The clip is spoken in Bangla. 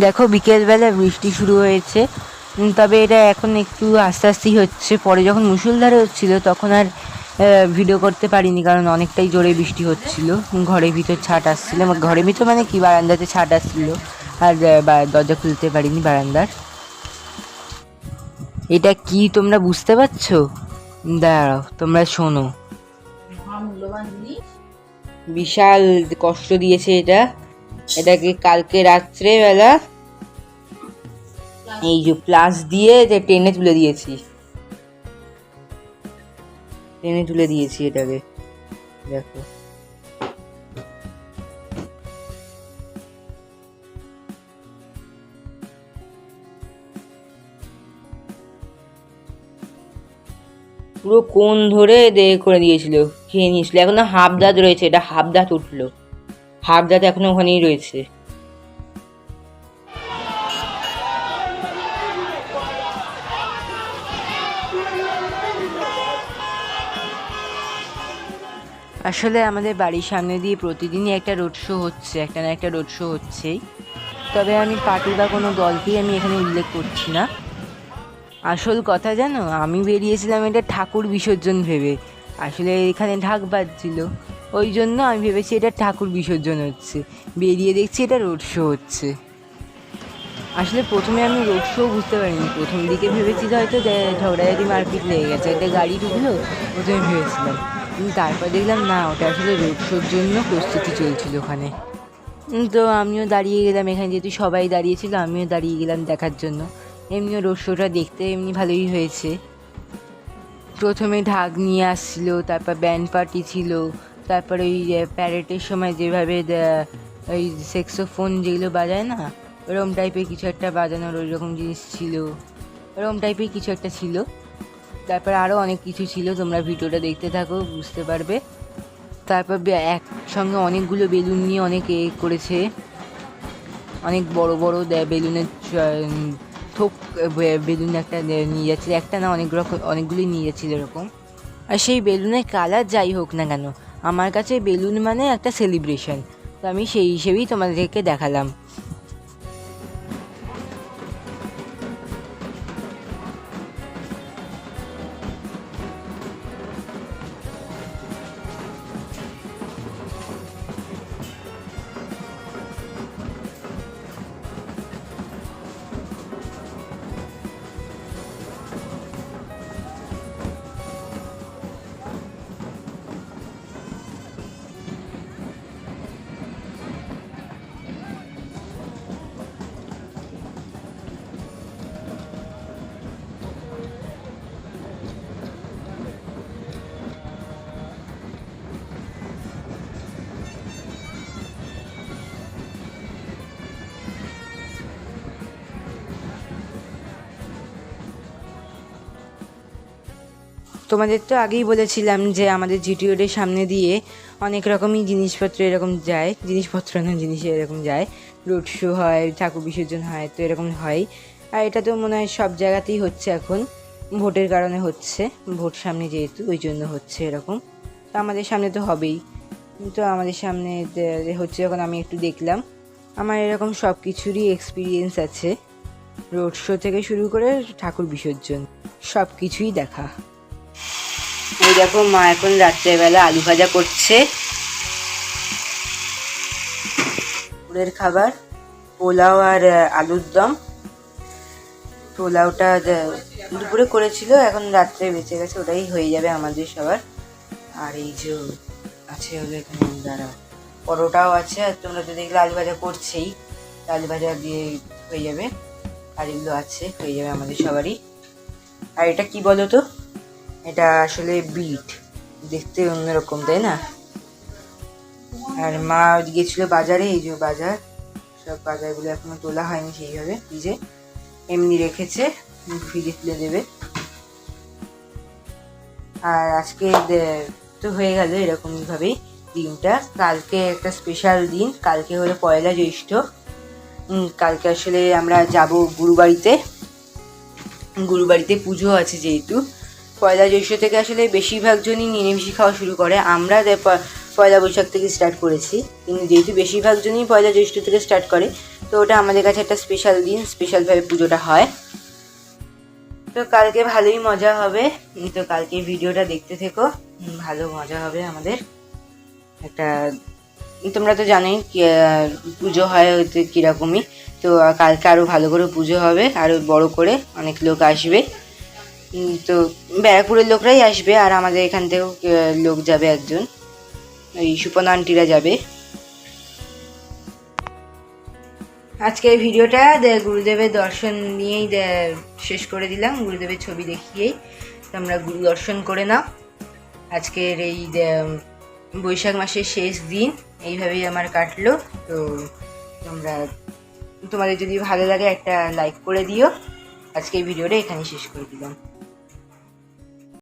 দেখো বিকেলবেলা বৃষ্টি শুরু হয়েছে। তবে এটা এখন একটু আস্তে আস্তেই হচ্ছে। পরে যখন মুসুলধারে হচ্ছিল তখন আর ভিডিও করতে পারিনি কারণ অনেকটাই জোরে বৃষ্টি হচ্ছিল। ঘরের ভিতর ছাট আসছিল। ঘরের ভিতর মানে কি? বারান্দাতে ছাট আসছিল। আর দরজা খুলতে পারিনি বারান্দার। এটা কি তোমরা বুঝতে পারছ? দাঁড়াও তোমরা শোনো। বিশাল কষ্ট দিয়েছে এটা। এটাকে কালকে রাত্রেবেলা? এই যে প্লাস দিয়ে যে টেনে তুলে দিয়েছি। টেনে তুলে দিয়েছি এটাকে। দেখো। পুরো কোন ধরে দে করে দিয়েছিল। খেয়ে নিয়েছিল। এখন হাফ দাঁত রয়েছে এটা হাফ দাঁত উঠল। হাফ দাঁত এখনও ওখানেই রয়েছে। আসলে আমাদের বাড়ির সামনে দিয়ে প্রতিদিনই একটা রোড শো হচ্ছে, একটা না একটা রোড শো হচ্ছেই। তবে আমি পার্টি বা কোনো দলকেই আমি এখানে উল্লেখ করছি না। আসল কথা জানো, আমি বেরিয়েছিলাম এটা ঠাকুর বিসর্জন ভেবে। আসলে এখানে ঢাক বাজছিল। ওই জন্য আমি ভেবেছি এটা ঠাকুর বিসর্জন হচ্ছে। বেরিয়ে দেখছি এটা রোড শো হচ্ছে। আসলে প্রথমে আমি রোড শো বুঝতে পারিনি। প্রথম দিকে ভেবেছি হয়তো ঝগড়াঝাটি মারপিট লেগে গেছে। একটা গাড়ি ঢুকলো, প্রথমে ভেবেছিলাম। তারপর দেখলাম, না, ওটা আসলে রোড শোর জন্য প্রস্তুতি চলছিল ওখানে। তো আমিও দাঁড়িয়ে গেলাম এখানে, যেহেতু সবাই দাঁড়িয়েছিল আমিও দাঁড়িয়ে গেলাম দেখার জন্য। এমনিও রোড শোটা দেখতে এমনি ভালোই হয়েছে। প্রথমে ঢাক নিয়ে আসছিল, তারপর ব্যান্ড পার্টি ছিল। তারপর ওই প্যারেডের সময় যেভাবে ওই সেক্সোফোন যেগুলো বাজায় না, ওরকম টাইপের কিছু একটা বাজানোর ওই রকম জিনিস ছিল। ওরকম টাইপের কিছু একটা ছিল। তারপর আরও অনেক কিছু ছিল, তোমরা ভিডিওটা দেখতে থাকো, বুঝতে পারবে। তারপর একসঙ্গে অনেকগুলো বেলুন নিয়ে অনেক এ করেছে। অনেক বড় বড় বেলুনের থোক বেলুন একটা নিয়ে যাচ্ছিল। একটা না অনেক রকম, অনেকগুলোই নিয়ে যাচ্ছিল এরকম। আর সেই বেলুনের কালার যাই হোক না কেন আমার কাছে বেলুন মানে একটা সেলিব্রেশন তো আমি সেই হিসেবেই তোমাদেরকে দেখালাম। তোমাদের তো আগেই বলেছিলাম যে আমাদের জিটি রোডের সামনে দিয়ে অনেক রকমই জিনিসপত্র এরকম যায়। জিনিসপত্র না, জিনিস এরকম যায়। রোড শো হয়, ঠাকুর বিসর্জন হয়, তো এরকম হয়। আর এটা তো মনে হয় সব জায়গাতেই হচ্ছে এখন। ভোটের কারণে হচ্ছে, ভোট সামনে যেহেতু, ওই জন্য হচ্ছে এরকম। তো আমাদের সামনে তো হবেই। তো আমাদের সামনে হচ্ছে যখন আমি একটু দেখলাম, আমার এরকম সব কিছুরই এক্সপিরিয়েন্স আছে। রোড শো থেকে শুরু করে ঠাকুর বিসর্জন সব কিছুই দেখা। এই দেখো মা এখন রাত্রেবেলা আলু ভাজা করছে। দুপুরের খাবার, পোলাও আর আলুর দম। পোলাওটা দুপুরে করেছিল, এখন রাত্রে বেঁচে গেছে, ওটাই হয়ে যাবে আমাদের সবার। আর এই যে আছে হলো এখানে দাঁড়া পরোটাও আছে, আর তোমরা তো দেখলে আলু ভাজা করছেই। আলু ভাজা দিয়ে হয়ে যাবে। আর এগুলো আছে, হয়ে যাবে আমাদের সবারই। আর এটা কি বলো তো? এটা আসলে বিট দেখতে অন্যরকম, তাই না? আর মা গেছিল বাজারে, এই যে বাজার, সব বাজারগুলো এখনও তোলা হয়নি সেইভাবে ফ্রিজে এমনি রেখেছে ফ্রিজে তুলে দেবে। আর আজকে তো হয়ে গেল এরকমই ভাবেই দিনটা। কালকে একটা স্পেশাল দিন, কালকে হলো পয়লা জ্যৈষ্ঠ। কালকে আসলে আমরা যাব গুরুবাড়িতে। গুরুবাড়িতে পুজো আছে যেহেতু। পয়লা জ্যৈষ্ঠ থেকে আসলে বেশিরভাগ জনই নিরামিষি খাওয়া শুরু করে। আমরা পয়লা বৈশাখ থেকে স্টার্ট করেছি। কিন্তু যেহেতু বেশিরভাগ জনই পয়লা জ্যৈষ্ঠ থেকে স্টার্ট করে, তো ওটা আমাদের কাছে একটা স্পেশাল দিন স্পেশালভাবে পুজোটা হয়। তো কালকে ভালোই মজা হবে। তো কালকে ভিডিওটা দেখতে থেকো। ভালো মজা হবে আমাদের। একটা, তোমরা তো জানোই পুজো হয় কীরকমই। তো কালকে আরও ভালো করে পুজো হবে আরও বড় করে অনেক লোক আসবে। তো ব্যারাকপুরের লোকরাই আসবে আর আমাদের এখান থেকেও লোক যাবে একজন। ওই সুপন আন্টিরা যাবে। আজকের ভিডিওটা গুরুদেবের দর্শন নিয়েই শেষ করে দিলাম। গুরুদেবের ছবি দেখিয়েই তোমরা গুরু দর্শন করে নাও। আজকের এই বৈশাখ মাসের শেষ দিন, এইভাবেই আমার কাটলো। তো তোমরা, তোমাদের যদি ভালো লাগে একটা লাইক করে দিও। আজকে এই ভিডিওটা এখানেই শেষ করে দিলাম।